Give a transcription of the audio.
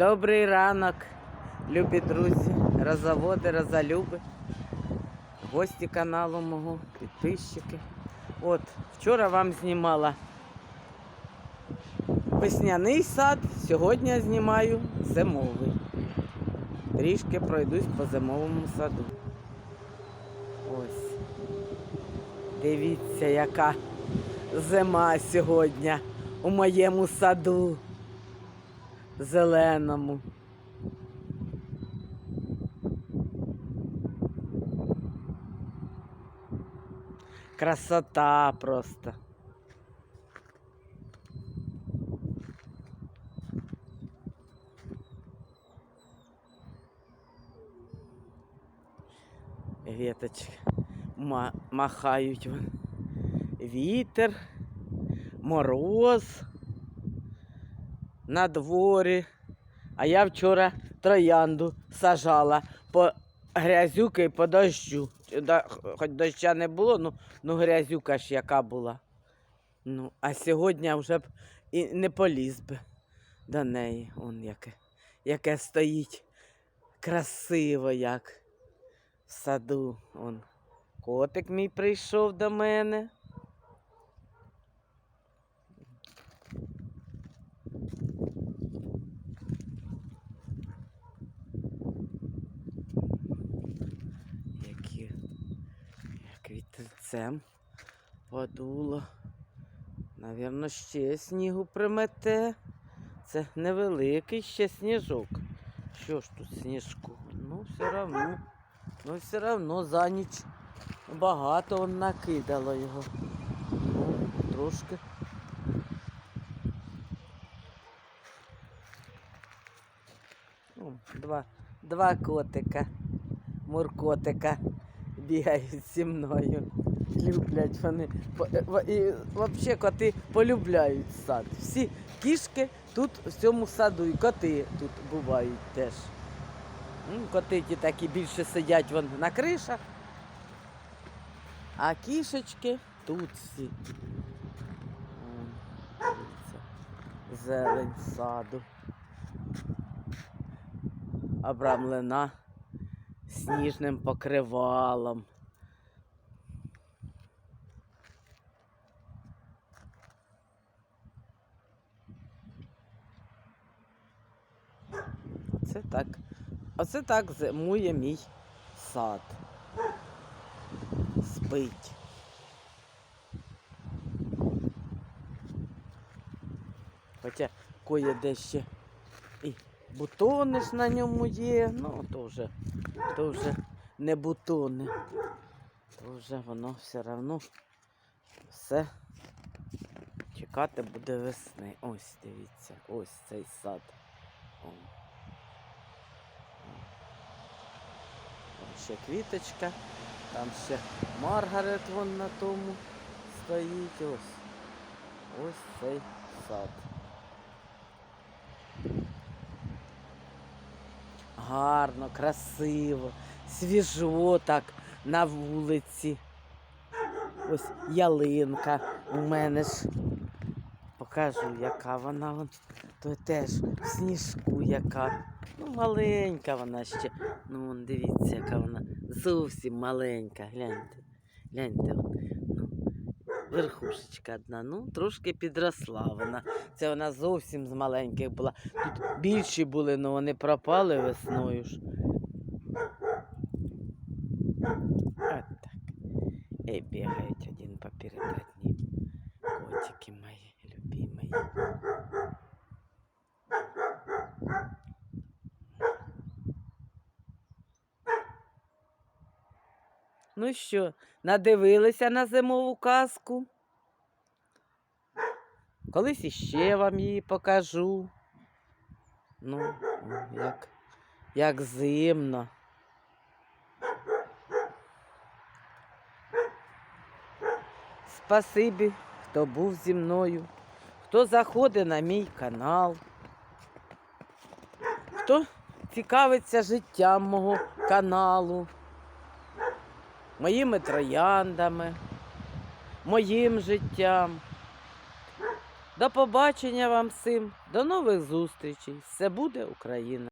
Добрий ранок, любі друзі, роззаводи, розалюби, гості каналу мого, підписчики. От, вчора вам знімала весняний сад, сьогодні знімаю зимовий. Трішки пройдусь по зимовому саду. Ось. Дивіться, яка зима сьогодні у моєму саду зеленому. Красота просто. Веточки ма- махають. Вітер, мороз на дворі. А я вчора троянду сажала по грязюки по дощу. Хоч доща не було, ну, ну грязюка ж яка була. Ну, а сьогодні вже б і не поліз би до неї. Он яке, яке стоїть красиво, як в саду. Он. Котик мій прийшов до мене. Які як вітерцем подуло. Навірно, ще снігу примете. Це невеликий ще сніжок. Що ж тут сніжку? Ну, все одно. Ну, все одно за ніч багато он накидало його. Ну, трошки. Ну, два, два котика, муркотика бігають зі мною. Люблять вони. Е, І взагалі коти полюбляють сад. Всі кішки тут в цьому саду і коти тут бувають теж. Коти ті такі більше сидять вон на кришах, а кішечки тут всі. Зелень саду. Обрамлена сніжним покривалом. Це так. Оце так зимує мій сад. Спить. Хоча кое-де ще і бутони ж на ньому є, ну то вже, то вже не бутони. То вже воно все одно все чекати буде весни. Ось дивіться, ось цей сад. О. ще квіточка, там ще Маргарет вон на тому стоїть. Ось. Ось цей сад. Гарно, красиво, свіжо так на вулиці. Ось ялинка у мене ж. Покажу, яка вона. То теж сніжку яка. Ну, маленька вона ще. Ну, дивіться, яка вона зовсім маленька. Гляньте. Гляньте. Ну, верхушечка одна. Ну, трошки підросла вона. Це вона зовсім з маленьких була. Тут більші були, але вони пропали весною ж. От. І бігають один поперед. Котики мої, любимі. Ну що, надивилися на зимову казку? Колись іще вам її покажу. Ну, як, як зимно. Спасибі, хто був зі мною, хто заходить на мій канал, хто цікавиться життям мого каналу, моїми трояндами, моїм життям. До побачення вам всім, до нових зустрічей. Все буде Україна!